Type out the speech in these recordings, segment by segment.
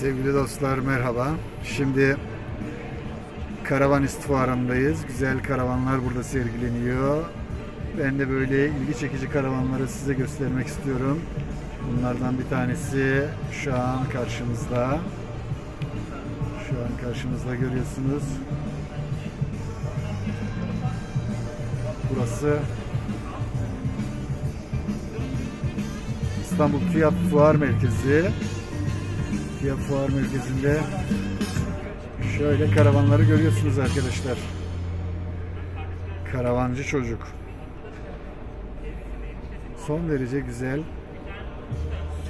Sevgili dostlar merhaba. Şimdi Karavanist fuarındayız. Güzel karavanlar burada sergileniyor. Ben de böyle ilgi çekici karavanları size göstermek istiyorum. Bunlardan bir tanesi şu an karşımızda. Şu an karşımızda görüyorsunuz. Burası İstanbul TÜYAP Fuar Merkezi. TÜYAP Fuar Merkezi'nde şöyle karavanları görüyorsunuz arkadaşlar. Karavancı çocuk. Son derece güzel,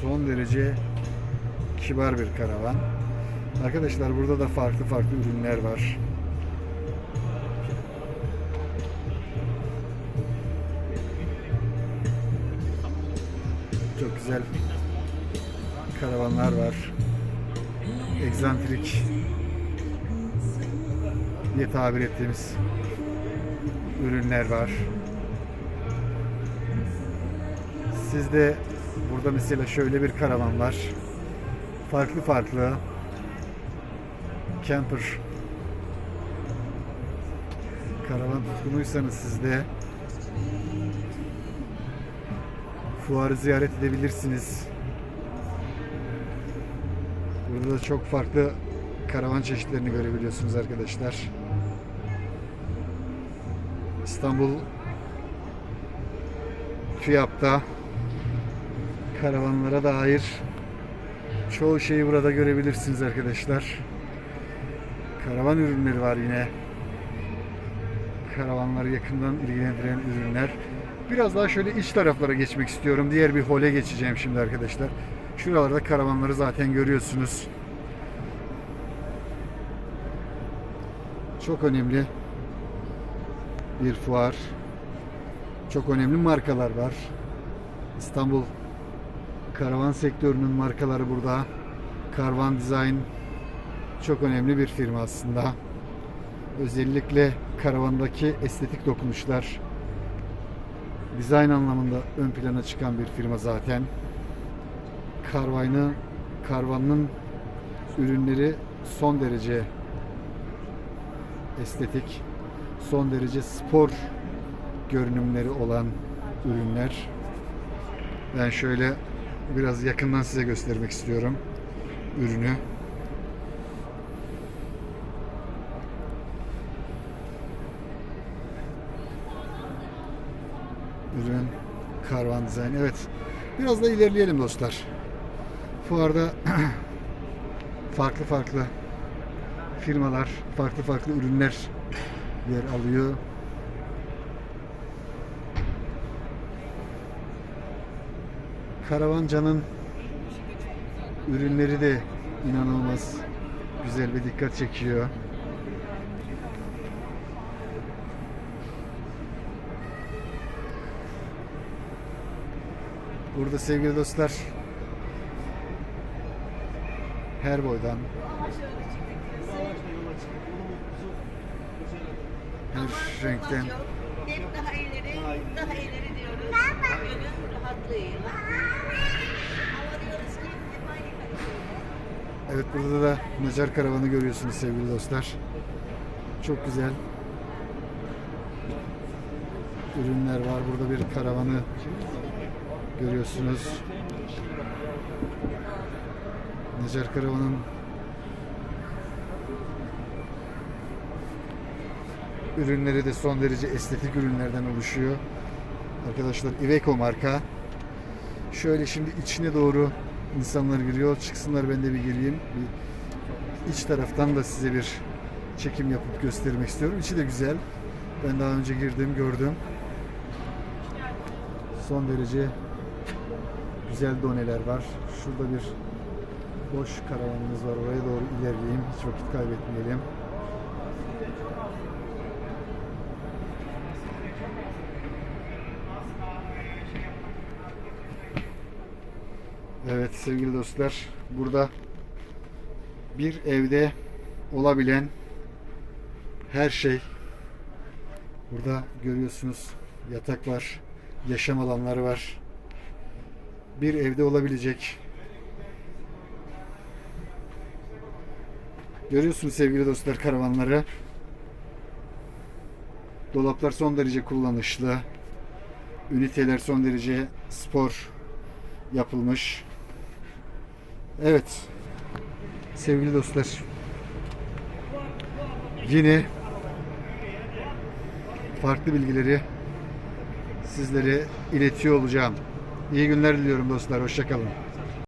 son derece kibar bir karavan. Arkadaşlar burada da farklı farklı ürünler var. Çok güzel karavanlar var. Egzantrik diye tabir ettiğimiz ürünler var. Sizde burada mesela şöyle bir karavan var. Farklı farklı camper karavan tutkunuysanız sizde fuarı ziyaret edebilirsiniz. Burada da çok farklı karavan çeşitlerini görebiliyorsunuz arkadaşlar. İstanbul TÜYAP'ta karavanlara dair çoğu şeyi burada görebilirsiniz arkadaşlar. Karavan ürünleri var yine. Karavanları yakından ilgilendiren ürünler. Biraz daha şöyle iç taraflara geçmek istiyorum. Diğer bir hole geçeceğim şimdi arkadaşlar. Şuralarda karavanları zaten görüyorsunuz. Çok önemli bir fuar. Çok önemli markalar var. İstanbul karavan sektörünün markaları burada. Karvan Design çok önemli bir firma aslında. Özellikle karavandaki estetik dokunuşlar dizayn anlamında ön plana çıkan bir firma zaten. Karvanı, Karvan'ın ürünleri son derece estetik, son derece spor görünümleri olan ürünler. Ben şöyle biraz yakından size göstermek istiyorum ürünü. Ürün Karvan Design. Evet. Biraz da ilerleyelim dostlar. Fuarda farklı farklı firmalar, farklı farklı ürünler yer alıyor. Karavanca'nın ürünleri de inanılmaz güzel ve dikkat çekiyor. Burada sevgili dostlar her boydan her renkten Hep daha ileri, daha ileri diyoruz. Gönül rahatlığıyla. Ama diyoruz ki hep aynı kalitede. Evet burada da Necar Karavanı görüyorsunuz sevgili dostlar. Çok güzel ürünler var. Burada bir karavanı görüyorsunuz. Necar Karavan'ın ürünleri de son derece estetik ürünlerden oluşuyor. Arkadaşlar Iveco marka. Şöyle şimdi içine doğru insanlar giriyor. Çıksınlar ben de bir gireyim. Bir iç taraftan da size bir çekim yapıp göstermek istiyorum. İçi de güzel. Ben daha önce girdim, gördüm. Son derece güzel doneler var. Şurada bir boş karavanımız var. Oraya doğru ilerleyeyim. Hiç vakit kaybetmeyelim. Evet sevgili dostlar, burada bir evde olabilen her şey burada görüyorsunuz yatak var, yaşam alanları var. Bir evde olabilecek Görüyorsunuz sevgili dostlar karavanları. Dolaplar son derece kullanışlı. Üniteler son derece spor yapılmış. Evet. Sevgili dostlar. Yine farklı bilgileri sizlere iletiyor olacağım. İyi günler diliyorum dostlar. Hoşçakalın.